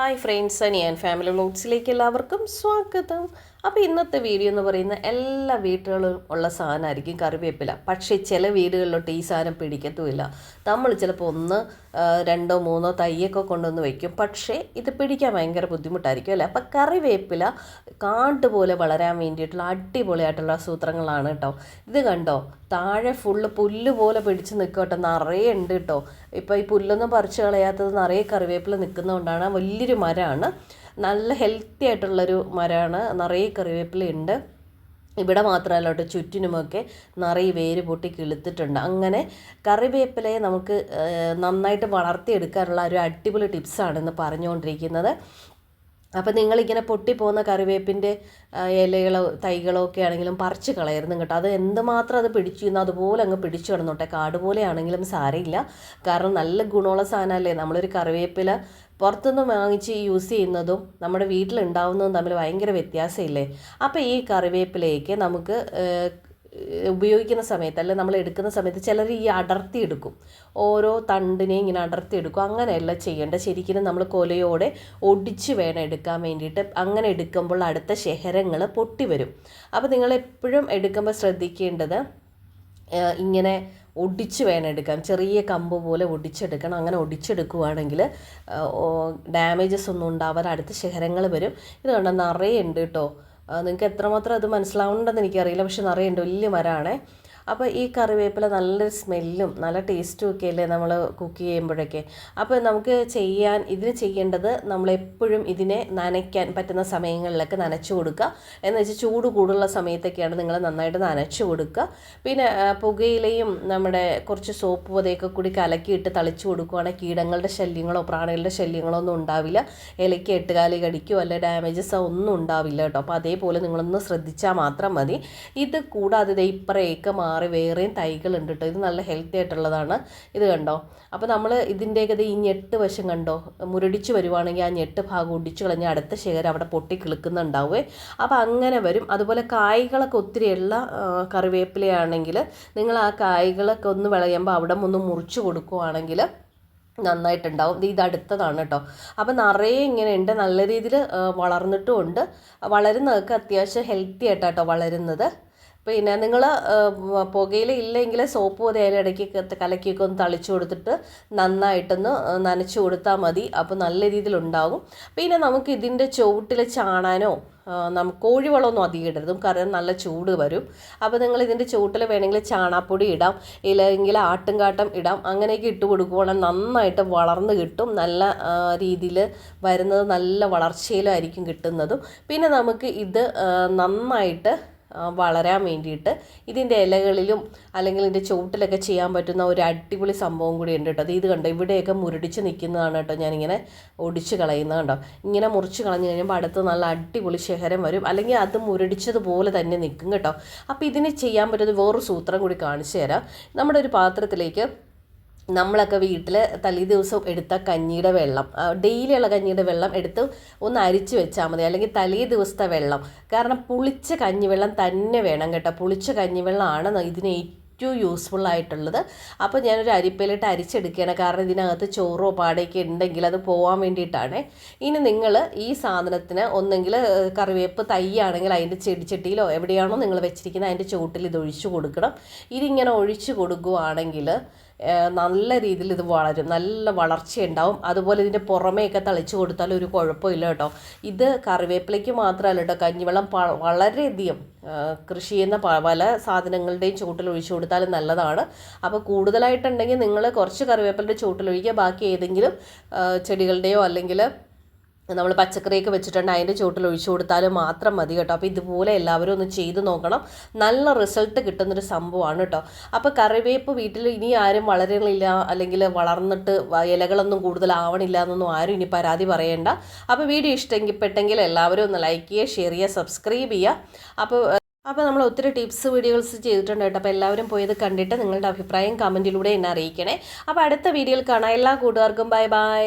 Hi friends ഞാൻ family വ്ലോഗ്സിലേക്ക് എല്ലാവർക്കും സ്വാഗതം. അപ്പോൾ ഇന്നത്തെ വീഡിയോ എന്ന് പറയുന്ന എല്ലാ വീട്ടുകളും ഉള്ള സാധനമായിരിക്കും കറിവേപ്പില. പക്ഷേ ചില വീടുകളിലോട്ട് ഈ സാധനം പിടിക്കത്തുമില്ല. നമ്മൾ ചിലപ്പോൾ ഒന്ന് രണ്ടോ മൂന്നോ തൈയൊക്കെ കൊണ്ടുവന്ന് വയ്ക്കും പക്ഷേ ഇത് പിടിക്കാൻ ഭയങ്കര ബുദ്ധിമുട്ടായിരിക്കും അല്ലേ? അപ്പോൾ കറിവേപ്പില കാണ്ട് പോലെ വളരാൻ വേണ്ടിയിട്ടുള്ള അടിപൊളിയായിട്ടുള്ള സൂത്രങ്ങളാണ് കേട്ടോ ഇത് കണ്ടോ? താഴെ ഫുള്ള് പുല്ല് പോലെ പിടിച്ച് കേട്ടോ നിറയെ ഉണ്ട് കേട്ടോ ഇപ്പോൾ ഈ പുല്ലൊന്നും പറിച്ച് കളയാത്തത് നിറയെ കറിവേപ്പില നിൽക്കുന്നതുകൊണ്ടാണ്. വലിയൊരു മരമാണ് നല്ല ഹെൽത്തി ആയിട്ടുള്ളൊരു മരമാണ് നിറയെ കറിവേപ്പില ഉണ്ട് ഇവിടെ മാത്രമല്ല കേട്ടോ ചുറ്റിനുമൊക്കെ നിറയെ വേര് പൊട്ടി കിളുത്തിട്ടുണ്ട്. അങ്ങനെ കറിവേപ്പിലയെ നമുക്ക് നന്നായിട്ട് വളർത്തിയെടുക്കാനുള്ള ഒരു അടിപൊളി ടിപ്സാണ് ഇന്ന് പറഞ്ഞുകൊണ്ടിരിക്കുന്നത്. അപ്പോൾ നിങ്ങളിങ്ങനെ പൊട്ടിപ്പോകുന്ന കറിവേപ്പിന്റെ ഇലകളോ തൈകളോ ഒക്കെ ആണെങ്കിലും പറിച്ച് കളയരുത് കേട്ടോ. അത് എന്തുമാത്രം അത് പിടിച്ചു അതുപോലെ അങ്ങ് പിടിച്ചു കിടന്നോട്ടെ. കാട് പോലെ ആണെങ്കിലും സാരമില്ല. കാരണം നല്ല ഗുണമുള്ള സാധനമല്ലേ. നമ്മളൊരു കറിവേപ്പില പുറത്തുനിന്ന് വാങ്ങിച്ച് യൂസ് ചെയ്യുന്നതും നമ്മുടെ വീട്ടിലുണ്ടാവുന്നതും തമ്മിൽ ഭയങ്കര വ്യത്യാസമില്ലേ? അപ്പോൾ ഈ കറിവേപ്പിലേക്ക് നമുക്ക് ഉപയോഗിക്കുന്ന സമയത്ത് അല്ലെ നമ്മൾ എടുക്കുന്ന സമയത്ത് ചിലർ ഈ അടർത്തി എടുക്കും ഓരോ തണ്ടിനെ ഇങ്ങനെ അടർത്തി എടുക്കും അങ്ങനെയല്ല ചെയ്യേണ്ട ശരിക്കും നമ്മൾ കൊലയോടെ ഒടിച്ച് വേണം എടുക്കാൻ വേണ്ടിയിട്ട്. അങ്ങനെ എടുക്കുമ്പോൾ അടുത്ത ശേഖരങ്ങൾ പൊട്ടി വരും. അപ്പോൾ നിങ്ങൾ എപ്പോഴും എടുക്കുമ്പോൾ ശ്രദ്ധിക്കേണ്ടത് ഇങ്ങനെ ഒടിച്ച് വേണം എടുക്കാൻ. ചെറിയ കമ്പ് പോലെ ഒടിച്ചെടുക്കണം. അങ്ങനെ ഒടിച്ചെടുക്കുകയാണെങ്കിൽ ഡാമേജസ് ഒന്നും ഉണ്ടാവാതെ അടുത്ത ശേഖരങ്ങൾ വരും. ഇത് കണ്ട നിറയെ ഉണ്ട് കേട്ടോ. നിങ്ങൾക്ക് എത്രമാത്രം അത് മനസ്സിലാവുന്നുണ്ടെന്ന് എനിക്കറിയില്ല. പക്ഷെ നിറയുണ്ട് വലിയ മരമാണേ അപ്പോൾ ഈ കറിവേപ്പില നല്ലൊരു സ്മെല്ലും നല്ല ടേസ്റ്റും ഒക്കെ അല്ലേ നമ്മൾ കുക്ക് ചെയ്യുമ്പോഴൊക്കെ? അപ്പോൾ നമുക്ക് ചെയ്യാൻ ഇതിന് ചെയ്യേണ്ടത് നമ്മളെപ്പോഴും ഇതിനെ നനയ്ക്കാൻ പറ്റുന്ന സമയങ്ങളിലൊക്കെ നനച്ചു കൊടുക്കുക. എന്ന് വെച്ചാൽ ചൂട് കൂടുള്ള സമയത്തൊക്കെയാണ് നിങ്ങൾ നന്നായിട്ട് നനച്ചു കൊടുക്കുക. പിന്നെ പുകയിലയും നമ്മുടെ കുറച്ച് സോപ്പ് പതയൊക്കെ കൂടി കലക്കിയിട്ട് തളിച്ചു കൊടുക്കുകയാണെങ്കിൽ കീടങ്ങളുടെ ശല്യങ്ങളോ പ്രാണികളുടെ ശല്യങ്ങളോ ഒന്നും ഉണ്ടാവില്ല. ഇലയ്ക്ക് എട്ടുകാലി കടിക്കോ അല്ലെ ഡാമേജസോ ഒന്നും ഉണ്ടാവില്ല കേട്ടോ. അപ്പോൾ അതേപോലെ നിങ്ങളൊന്ന് ശ്രദ്ധിച്ചാൽ മാത്രം മതി. ഇത് കൂടാതെ ഇപ്പറയൊക്കെ മാറി വേറെയും ഉണ്ട് കേട്ടോ ഇത് നല്ല ഹെൽത്തി ആയിട്ടുള്ളതാണ്. ഇത് കണ്ടോ? അപ്പോൾ നമ്മൾ ഇതിന്റെയൊക്കെ ഈ ഞെട്ട് വശം കണ്ടോ? മുരടിച്ച് വരുവാണെങ്കിൽ ആ ഞെട്ട് ഭാഗം ഒടിച്ച് കളഞ്ഞ് അടുത്ത ശേഖരം അവിടെ പൊട്ടി കിളുക്കുന്നുണ്ടാവേ. അപ്പോൾ അങ്ങനെ വരും. അതുപോലെ കായ്കളൊക്കെ ഒത്തിരിയുള്ള കറിവേപ്പിലയാണെങ്കിൽ നിങ്ങൾ ആ കായ്കളൊക്കെ ഒന്ന് വിളയുമ്പോൾ അവിടെ ഒന്ന് മുറിച്ച് കൊടുക്കുവാണെങ്കിൽ നന്നായിട്ടുണ്ടാവും. ഇത് അടുത്തതാണ് കേട്ടോ അപ്പോൾ നിറയെ ഇങ്ങനെ ഉണ്ട്. നല്ല രീതിയിൽ വളർന്നിട്ടും ഉണ്ട്. വളരുന്നതൊക്കെ അത്യാവശ്യം ഹെൽത്തി ആയിട്ടാട്ടോ വളരുന്നത്. പിന്നെ നിങ്ങൾ പുകയില ഇല്ലെങ്കിൽ സോപ്പ് പൊതയാലും ഇടയ്ക്ക് കലക്കിയൊക്കെ ഒന്ന് തളിച്ചു കൊടുത്തിട്ട് നന്നായിട്ടൊന്ന് നനച്ചു കൊടുത്താൽ മതി. അപ്പോൾ നല്ല രീതിയിലുണ്ടാകും പിന്നെ നമുക്ക് ഇതിന്റെ ചുവട്ടിൽ ചാണാനോ നമുക്ക് കോഴിവളമൊന്നും അധികം ഇടരുതും. കാരണം നല്ല ചൂട് വരും. അപ്പോൾ നിങ്ങൾ ഇതിന്റെ ചുവട്ടിൽ വേണമെങ്കിൽ ചാണാപ്പൊടി ഇടാം. ഇല്ലെങ്കിൽ ആട്ടുംകാട്ടം ഇടാം. അങ്ങനെയൊക്കെ ഇട്ട് കൊടുക്കുവാണെങ്കിൽ നന്നായിട്ട് വളർന്ന് കിട്ടും. നല്ല രീതിയിൽ വരുന്നത് നല്ല വളർച്ചയിലായിരിക്കും കിട്ടുന്നതും. പിന്നെ നമുക്ക് ഇത് നന്നായിട്ട് വളരാൻ വേണ്ടിയിട്ട് ഇതിന്റെ ഇലകളിലും അല്ലെങ്കിൽ ഇതിന്റെ ചുവട്ടിലൊക്കെ ചെയ്യാൻ പറ്റുന്ന ഒരു അടിപൊളി സംഭവം കൂടി ഉണ്ട് കേട്ടോ. അത് ഇത് കണ്ടോ ഇവിടെയൊക്കെ മുരടിച്ച് നിൽക്കുന്നതാണ് കേട്ടോ. ഞാനിങ്ങനെ ഒടിച്ച് കളയുന്നത് കണ്ടോ. ഇങ്ങനെ മുറിച്ച് കളഞ്ഞു കഴിയുമ്പോൾ അടുത്ത് നല്ല അടിപൊളി ശേഖരം വരും. അല്ലെങ്കിൽ അത് മുരടിച്ചതുപോലെ തന്നെ നിൽക്കും കേട്ടോ. അപ്പോൾ ഇതിന് ചെയ്യാൻ പറ്റുന്ന വേറൊരു സൂത്രം കൂടി കാണിച്ചു തരാം. നമ്മുടെ ഒരു പാത്രത്തിലേക്ക് നമ്മളൊക്കെ വീട്ടിൽ തലേ ദിവസം എടുത്ത കഞ്ഞിയുടെ വെള്ളം ഡെയിലിയുള്ള കഞ്ഞിയുടെ വെള്ളം എടുത്ത് ഒന്ന് അരിച്ച് വെച്ചാൽ മതി. അല്ലെങ്കിൽ തലേ ദിവസത്തെ വെള്ളം. കാരണം പുളിച്ച കഞ്ഞിവെള്ളം തന്നെ വേണം കേട്ടോ. പുളിച്ച കഞ്ഞിവെള്ളമാണ് ഇതിന് ഏറ്റവും യൂസ്ഫുൾ ആയിട്ടുള്ളത്. അപ്പോൾ ഞാനൊരു അരിപ്പയിലിട്ട് അരിച്ചെടുക്കുകയാണ്. കാരണം ഇതിനകത്ത് ചോറോ പാടയൊക്കെ ഉണ്ടെങ്കിൽ അത് പോകാൻ വേണ്ടിയിട്ടാണ്. ഇനി നിങ്ങൾ ഈ സാധനത്തിന് ഒന്നെങ്കിൽ കറിവേപ്പ് തൈയാണെങ്കിൽ അതിന്റെ ചെടിച്ചട്ടിയിലോ എവിടെയാണോ നിങ്ങൾ വെച്ചിരിക്കുന്നത് അതിന്റെ ചുവട്ടിൽ ഇത് ഒഴിച്ചു കൊടുക്കണം. ഇതിങ്ങനെ ഒഴിച്ചു കൊടുക്കുകയാണെങ്കിൽ നല്ല രീതിയിൽ ഇത് വളരും. നല്ല വളർച്ചയുണ്ടാവും. അതുപോലെ ഇതിന്റെ പുറമേയൊക്കെ തളിച്ചു കൊടുത്താൽ ഒരു കുഴപ്പമില്ല കേട്ടോ. ഇത് കറിവേപ്പിലയ്ക്ക് മാത്രമല്ല കേട്ടോ. കഞ്ഞിവെള്ളം വളരെയധികം കൃഷി ചെയ്യുന്ന പല സാധനങ്ങളുടെയും ചുവട്ടിൽ ഒഴിച്ചു കൊടുത്താലും നല്ലതാണ്. അപ്പോൾ കൂടുതലായിട്ടുണ്ടെങ്കിൽ നിങ്ങൾ കുറച്ച് കറിവേപ്പിലയുടെ ചുവട്ടിൽ ഒഴിക്കുക. ബാക്കി ഏതെങ്കിലും ചെടികളുടെയോ അല്ലെങ്കിൽ നമ്മൾ പച്ചക്കറിയൊക്കെ വെച്ചിട്ടുണ്ട് അതിന്റെ ചുവട്ടിൽ ഒഴിച്ചു കൊടുത്താൽ മാത്രം മതി കേട്ടോ. അപ്പോൾ ഇതുപോലെ എല്ലാവരും ഒന്ന് ചെയ്ത് നോക്കണം. നല്ല റിസൾട്ട് കിട്ടുന്നൊരു സംഭവമാണ് കേട്ടോ. അപ്പോൾ കറിവേപ്പ് വീട്ടിൽ ഇനി ആരും വളരണില്ല അല്ലെങ്കിൽ വളർന്നിട്ട് ഇലകളൊന്നും കൂടുതൽ ആവണില്ല എന്നൊന്നും ആരും ഇനി പരാതി പറയേണ്ട. അപ്പോൾ വീഡിയോ ഇഷ്ടപ്പെട്ടെങ്കിൽ എല്ലാവരും ഒന്ന് ലൈക്ക് ചെയ്യുക ഷെയർ ചെയ്യുക സബ്സ്ക്രൈബ് ചെയ്യുക. അപ്പോൾ അപ്പോൾ നമ്മൾ ഒത്തിരി ടിപ്സ് വീഡിയോസ് ചെയ്തിട്ടുണ്ട് കേട്ടോ. അപ്പോൾ എല്ലാവരും പോയത് കണ്ടിട്ട് നിങ്ങളുടെ അഭിപ്രായം കമന്റിലൂടെ എന്നെ അറിയിക്കണേ. അപ്പോൾ അടുത്ത വീഡിയോയിൽ കാണാം. എല്ലാ കൂട്ടുകാർക്കും ബൈ ബൈ